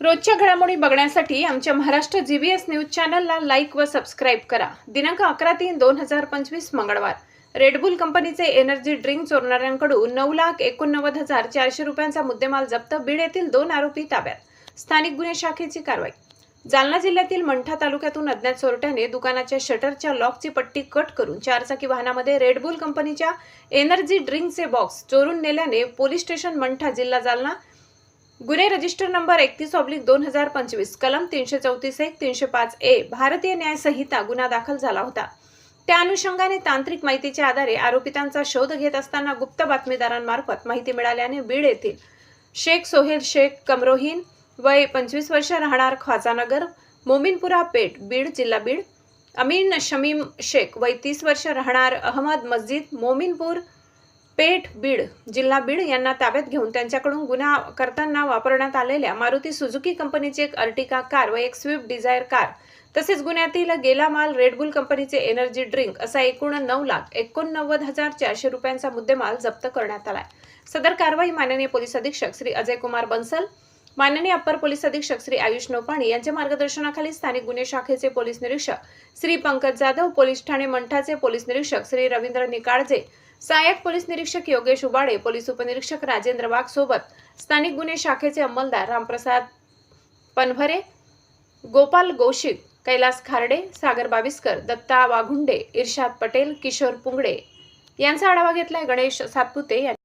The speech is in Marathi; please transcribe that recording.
रोजच्या घडामोडी बघण्यासाठी आमच्या Maharashtra G B S news चॅनलला लाईक व सबस्क्राईब करा. दिनांक अकरा तीन दोन हजार पंचवीस मंगळवार. रेडबुल कंपनीचे एनर्जी ड्रिंक चोरणाऱ्यांकडून नऊ लाख एकोणनव्वद हजार चारशे रुपयांचा मुद्देमाल जप्त बीड येथील दोन आरोपी ताब्यात. स्थानिक गुन्हे शाखेची कारवाई. जालना जिल्ह्यातील मंठा तालुक्यातून अज्ञात चोरट्याने दुकानाच्या शटरच्या लॉकची पट्टी कट करून चारचाकी वाहनामध्ये रेडबुल कंपनीच्या एनर्जी ड्रिंकचे बॉक्स चोरून नेल्याने पोलीस स्टेशन मंठा जिल्हा जालना गुन्हे रजिस्टर नंबर एकतीस ऑब्लिक दोन हजार पंचवीस कलम तीनशे चौतीस एक तीनशे पाच ए भारतीय न्याय संहिता गुन्हा दाखल झाला होता. त्या अनुषंगाने तांत्रिक माहितीच्या आधारे आरोपितांचा शोध घेत असताना गुप्त बातमीदारांमार्फत माहिती मिळाल्याने बीड येथील शेख सोहेल शेख कमरोहीन वय पंचवीस वर्ष राहणार ख्वाजानगर मोमिनपुरा पेठ बीड जिल्हा बीड अमीन शमीम शेख वय तीस वर्ष राहणार अहमद मस्जिद मोमिनपूर पेठ बीड जिल्हा बीड यांना ताब्यात घेऊन त्यांच्याकडून गुन्हा करताना वापरण्यात आलेल्या मारुती सुझुकी कंपनीची एक अर्टिका कार व एक स्विफ्ट डिझायर कार तसेच गुन्ह्यातील गेला माल रेडबुल कंपनीचे एनर्जी ड्रिंक असा एकूण नऊ लाख एकोणनव्वद हजार चारशे रुपयांचा मुद्देमाल जप्त करण्यात आलाय. सदर कारवाई माननीय पोलीस अधीक्षक श्री अजय कुमार बन्सल माननीय अप्पर पोलीस अधीक्षक श्री आयुष नोपाणी यांच्या मार्गदर्शनाखाली स्थानिक गुन्हे शाखेचे पोलीस निरीक्षक श्री पंकज जाधव पोलीस ठाणे मंठाचे पोलीस निरीक्षक श्री रवींद्र निकाळजे सहाय्यक पोलीस निरीक्षक योगेश उबाडे पोलीस उपनिरीक्षक राजेंद्र वाघ सोबत स्थानिक गुन्हे शाखेचे अंमलदार रामप्रसाद पनभरे गोपाल गोशिक कैलास खारडे सागर बाविस्कर दत्ता वाघुंडे इर्शाद पटेल किशोर पुंगडे यांचा आढावा घेतलाय गणेश सातपुते यांनी.